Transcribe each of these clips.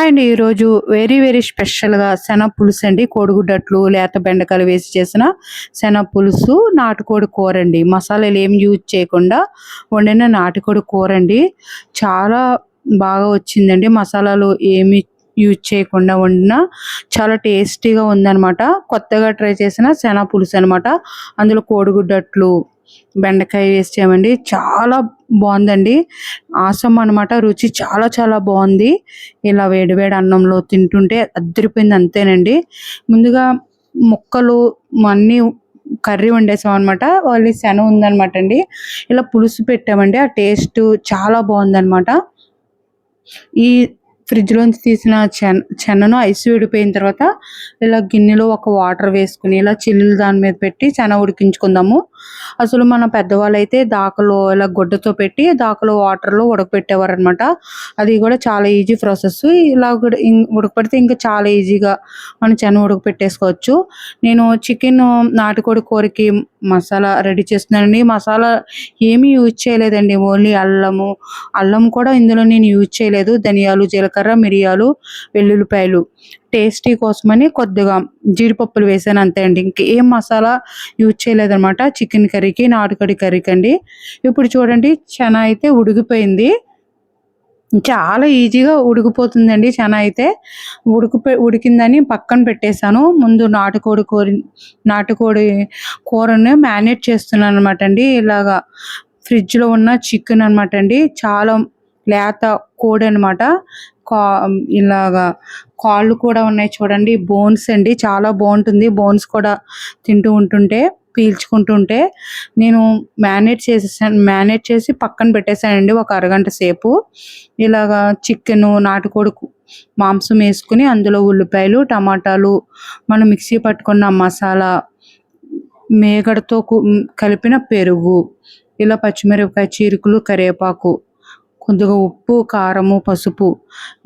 And ఈరోజు very very స్పెషల్గా శనగ పులుసు అండి. కోడిగుడ్డట్లు లేత బెండకాయలు వేసి చేసిన శనగ పులుసు నాటుకోడి కూర అండి. మసాలాలు ఏం యూజ్ చేయకుండా వండిన నాటుకోడి కూర అండి. చాలా బాగా వచ్చిందండి. మసాలాలు ఏమి యూజ్ చేయకుండా వండిన చాలా టేస్టీగా ఉందన్నమాట. కొత్తగా ట్రై చేసిన శనగ పులుసు అనమాట అందులో కోడిగుడ్డట్లు బెండకాయ వేసి చేయమండి. చాలా బాగుందండి. ఆసం అన్నమాట రుచి చాలా చాలా బాగుంది. ఇలా వేడివేడి అన్నంలో తింటుంటే అద్దరిపోయింది అంతేనండి. ముందుగా ముక్కలు అన్నీ కర్రీ వండేసాం అనమాట వాళ్ళు శనం ఉందన్నమాట అండి. ఇలా పులుసు పెట్టామండి. ఆ టేస్ట్ చాలా బాగుందన్నమాట. ఈ ఫ్రిడ్జ్లోంచి తీసిన చెన్ చెన్నను ఐస్ విడిపోయిన తర్వాత ఇలా గిన్నెలో ఒక వాటర్ వేసుకుని ఇలా చిల్లులు దాని మీద పెట్టి చెన ఉడికించుకుందాము. అసలు మన పెద్దవాళ్ళు అయితే దాకలో ఇలా గుడ్డతో పెట్టి దాకలో వాటర్లో ఉడకపెట్టేవారు అనమాట అది కూడా చాలా ఈజీ ప్రాసెస్. ఇలా కూడా ఉడకపెడితే ఇంకా చాలా ఈజీగా మనం చెన ఉడకపెట్టేసుకోవచ్చు. నేను చికెన్ నాటుకోడి కూరకి మసాలా రెడీ చేస్తున్నానండి. మసాలా ఏమీ యూజ్ చేయలేదండి. ఓన్లీ అల్లము అల్లం కూడా ఇందులో నేను యూజ్ చేయలేదు. ధనియాలు జీలకర్ర మిరియాలు వెల్లుల్లిపాయలు. టేస్టీ కోసమని కొద్దిగా జీడిపప్పులు వేసాను అంతే అండి. ఇంకేం మసాలా యూజ్ చేయలేదనమాట చికెన్ కర్రీకి నాటుకోడి కర్రీకి అండి. ఇప్పుడు చూడండి చెన అయితే ఉడికిపోయింది. చాలా ఈజీగా ఉడికిపోతుందండి చెన అయితే. ఉడికిపో ఉడికిందని పక్కన పెట్టేశాను. ముందు నాటుకోడి కూర నాటుకోడి కూరని మ్యారినేట్ చేస్తున్నాను అనమాట అండి. ఇలాగా ఫ్రిడ్జ్లో ఉన్న చికెన్ అనమాట అండి. చాలా లేత కోడి అనమాట కా ఇలాగా కాళ్ళు కూడా ఉన్నాయి చూడండి బోన్స్ అండి చాలా బాగుంటుంది. బోన్స్ కూడా తింటూ ఉంటుంటే పీల్చుకుంటుంటే నేను మ్యారినేట్ చేసేసాను మ్యారినేట్ చేసి పక్కన పెట్టేశానండి ఒక అరగంట సేపు. ఇలాగా చికెన్ నాటుకోడి మాంసం వేసుకుని అందులో ఉల్లిపాయలు టమాటాలు మనం మిక్సీ పట్టుకున్న మసాలా మేగడతో కలిపిన పెరుగు ఇలా పచ్చిమిరపకాయ చీరుకులు కరివేపాకు కొద్దిగా ఉప్పు కారము పసుపు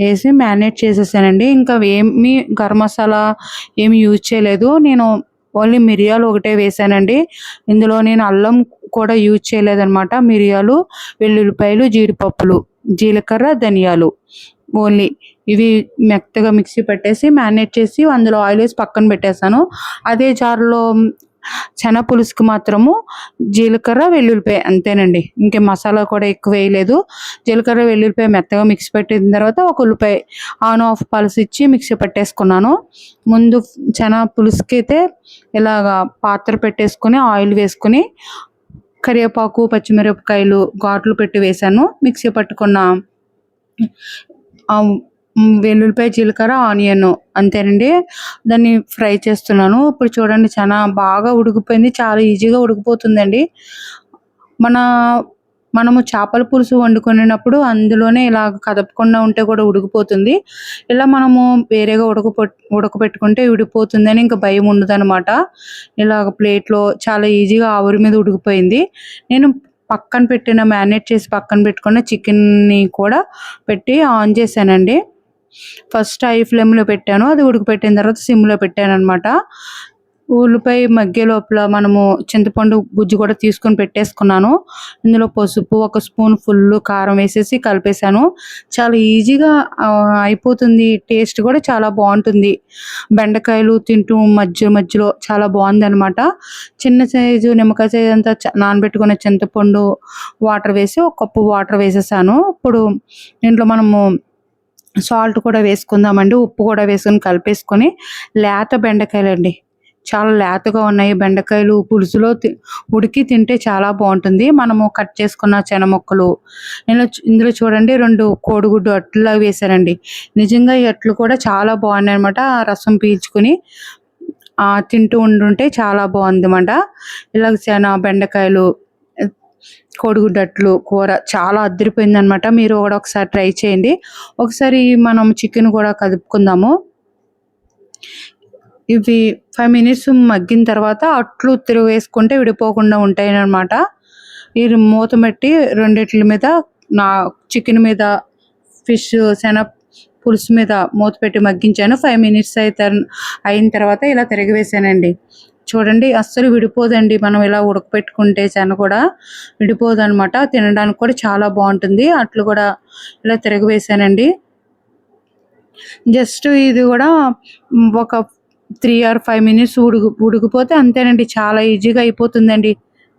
వేసి మ్యారినేట్ చేసేసానండి. ఇంకా ఏమి గరం మసాలా ఏమి యూజ్ చేయలేదు. నేను ఓన్లీ మిరియాలు ఒకటే వేసానండి. ఇందులో నేను అల్లం కూడా యూజ్ చేయలేదన్నమాట. మిరియాలు వెల్లుల్లిపాయలు జీడిపప్పులు జీలకర్ర ధనియాలు ఓన్లీ ఇవి మెత్తగా మిక్సీ పెట్టేసి మ్యారినేట్ చేసి అందులో ఆయిల్ వేసి పక్కన పెట్టేశాను అదే జార్లో శన పులుసుకు మాత్రము జీలకర్ర వెల్లుల్లిపాయ అంతేనండి. ఇంకే మసాలా కూడా ఎక్కువ వేయలేదు. జీలకర్ర వెల్లుల్లిపాయ మెత్తగా మిక్సీ పెట్టిన తర్వాత ఒక ఉల్లిపాయ ఆన్ ఆఫ్ పలుసు ఇచ్చి మిక్సీ పట్టేసుకున్నాను. ముందు శన పులుసుకి అయితే ఇలాగా పాత్ర పెట్టేసుకుని ఆయిల్ వేసుకుని కరివేపాకు పచ్చిమిరపకాయలు ఘాట్లు పెట్టి వేసాను. మిక్సీ పట్టుకున్న వెల్లుల్లిపాయ జీలకర్ర ఆనియన్ అంతేనండి. దాన్ని ఫ్రై చేస్తున్నాను. ఇప్పుడు చూడండి చాలా బాగా ఉడికిపోయింది. చాలా ఈజీగా ఉడికిపోతుందండి. మన మనము చేపల పులుసు వండుకునేటప్పుడు అందులోనే ఇలా కదపకుండా ఉంటే కూడా ఉడికిపోతుంది. ఇలా మనము వేరేగా ఉడకపో ఉడకపెట్టుకుంటే ఉడికిపోతుందని ఇంకా భయం ఉండదన్నమాట. ఇలా ప్లేట్లో చాలా ఈజీగా ఆవిరి మీద ఉడికిపోయింది. నేను పక్కన పెట్టిన మ్యారినేట్ చేసి పక్కన పెట్టుకున్న చికెన్ని కూడా పెట్టి ఆన్ చేశానండి. ఫస్ట్ ఐ ఫ్లేమ్లో పెట్టాను అది ఉడకపెట్టిన తర్వాత సిమ్లో పెట్టాను అనమాట ఉల్లిపాయ మగ్గే లోపల మనము చింతపండు గుజ్జు కూడా తీసుకొని పెట్టేసుకున్నాను. ఇందులో పసుపు ఒక స్పూన్ ఫుల్ కారం వేసేసి కలిపేశాను. చాలా ఈజీగా అయిపోతుంది టేస్ట్ కూడా చాలా బాగుంటుంది. బెండకాయలు తింటూ మధ్య మధ్యలో చాలా బాగుంది అనమాట చిన్న సైజు నిమ్మకాయ సైజు అంతా నానబెట్టుకున్న చింతపండు వాటర్ వేసి ఒక కప్పు వాటర్ వేసేసాను. ఇప్పుడు దీంట్లో మనము సాల్ట్ కూడా వేసుకుందామండి ఉప్పు కూడా వేసుకొని కలిపేసుకొని లేత బెండకాయలు అండి చాలా లేతగా ఉన్నాయి బెండకాయలు. పులుసులో ఉడికి తింటే చాలా బాగుంటుంది. మనము కట్ చేసుకున్న చెన ముక్కలు ఇందులో ఇందులో చూడండి రెండు కోడిగుడ్డు అట్లా వేశారండి నిజంగా ఈ అట్లు కూడా చాలా బాగున్నాయి అనమాట రసం పీల్చుకుని ఆ, తింటూ ఉండుంటే చాలా బాగుంది అన్నమాట. ఇలా శన బెండకాయలు కోడిగుడ్డట్లు కూర చాలా అద్దరిపోయింది అనమాట మీరు కూడా ఒకసారి ట్రై చేయండి. ఒకసారి మనం చికెన్ కూడా కదుపుకుందాము ఇవి ఫైవ్ మినిట్స్ మగ్గిన తర్వాత అట్లు తిరుగు వేసుకుంటే విడిపోకుండా ఉంటాయనమాట ఈ ఇది మూత పెట్టి రెండిట్ల మీద నా చికెన్ మీద ఫిష్ శన పులుసు మీద మూత పెట్టి మగ్గించాను. ఫైవ్ మినిట్స్ అయితే అయిన తర్వాత ఇలా తిరిగి వేసానండి చూడండి అస్సలు విడిపోదండి. మనం ఇలా ఉడకపెట్టుకుంటే చెన కూడా విడిపోదు అనమాట తినడానికి కూడా చాలా బాగుంటుంది. అట్లు కూడా ఇలా తిరగవేసానండి. జస్ట్ ఇది కూడా ఒక త్రీ ఆర్ ఫైవ్ మినిట్స్ ఉడుకు ఉడికిపోతే అంతేనండి. చాలా ఈజీగా అయిపోతుందండి.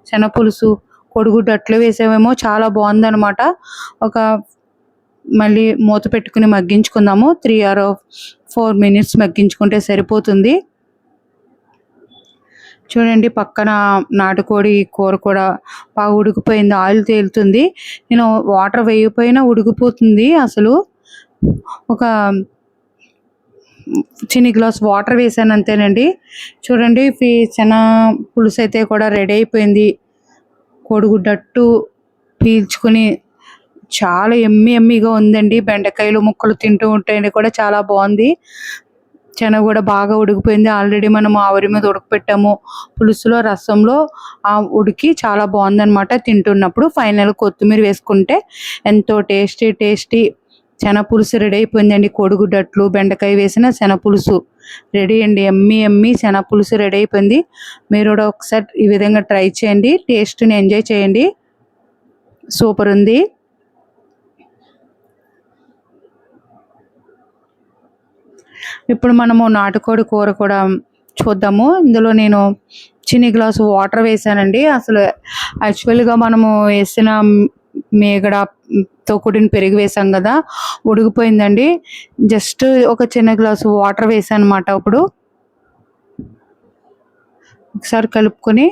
శనపులుసు కొడుగుడ్డు అట్లు వేసామేమో చాలా బాగుందనమాట. ఒక మళ్ళీ మూత పెట్టుకుని మగ్గించుకుందాము. త్రీ ఆర్ ఫోర్ మినిట్స్ మగ్గించుకుంటే సరిపోతుంది. చూడండి పక్కన నాటుకోడి కూర కూడా బాగా ఉడికిపోయింది ఆయిల్ తేలుతుంది. నేను వాటర్ వేయకపోయినా ఉడికిపోతుంది అసలు. ఒక చిన్ని గ్లాస్ వాటర్ వేసాను అంతేనండి. చూడండి ఫీ చెన పులుసు అయితే కూడా రెడీ అయిపోయింది. కోడిగుడ్డట్టు పీల్చుకుని చాలా ఎమ్మి ఎమ్మిగా ఉందండి. బెండకాయలు ముక్కలు తింటూ ఉంటే కూడా చాలా బాగుంది. శనగ కూడా బాగా ఉడికిపోయింది. ఆల్రెడీ మనం ఆవిరి మీద ఉడకపెట్టాము. పులుసులో రసంలో ఆ ఉడికి చాలా బాగుందనమాట తింటున్నప్పుడు. ఫైనల్ కొత్తిమీర వేసుకుంటే ఎంతో టేస్టీ టేస్టీ శన పులుసు రెడీ అయిపోయిందండి. కోడిగుడ్డట్లు బెండకాయ వేసిన శన పులుసు రెడీ అండి. ఎమ్మి ఎమ్మి శన పులుసు రెడీ అయిపోయింది. మీరు కూడా ఒకసారి ఈ విధంగా ట్రై చేయండి. టేస్ట్ని ఎంజాయ్ చేయండి. సూపర్ ఉంది. ఇప్పుడు మనము నాటుకోడి కూర కూడా చూద్దాము. ఇందులో నేను చిన్ని గ్లాసు వాటర్ వేసానండి. అసలు యాక్చువల్గా మనము వేసిన మేగడతో కూడిన పెరుగు వేసాం కదా ఉడిగిపోయిందండి జస్ట్ ఒక చిన్న గ్లాసు వాటర్ వేసాను అనమాట అప్పుడు ఒకసారి కలుపుకొని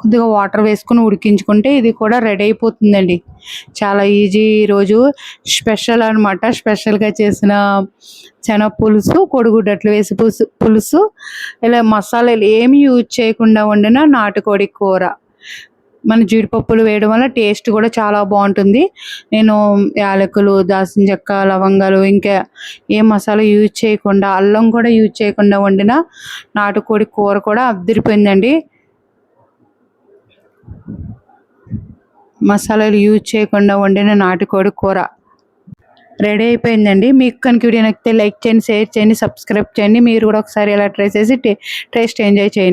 కొద్దిగా వాటర్ వేసుకుని ఉడికించుకుంటే ఇది కూడా రెడీ అయిపోతుందండి. చాలా ఈజీ ఈరోజు స్పెషల్ అనమాట స్పెషల్గా చేసిన శనగ పులుసు కొడుగుడ్డట్లు వేసి పులుసు పులుసు. ఇలా మసాలాలు ఏమి యూజ్ చేయకుండా వండిన నాటుకోడి కూర. మన జీడిపప్పులు వేయడం వల్ల టేస్ట్ కూడా చాలా బాగుంటుంది. నేను యాలకులు దాల్చిన చెక్క లవంగాలు ఇంకా ఏ మసాలా యూజ్ చేయకుండా అల్లం కూడా యూజ్ చేయకుండా వండిన నాటుకోడి కూర కూడా అద్దరిపోయిందండి. మసాలాలు యూజ్ చేయకుండా వండిన నాటుకోడి కూర. రెడీ అయిపోయిందండి. మీకు కనుక వీడియో నచ్చితే లైక్ చేయండి షేర్ చేయండి సబ్స్క్రైబ్ చేయండి. మీరు కూడా ఒకసారి ఇలా ట్రై చేసి టేస్ట్ ఎంజాయ్ చేయండి.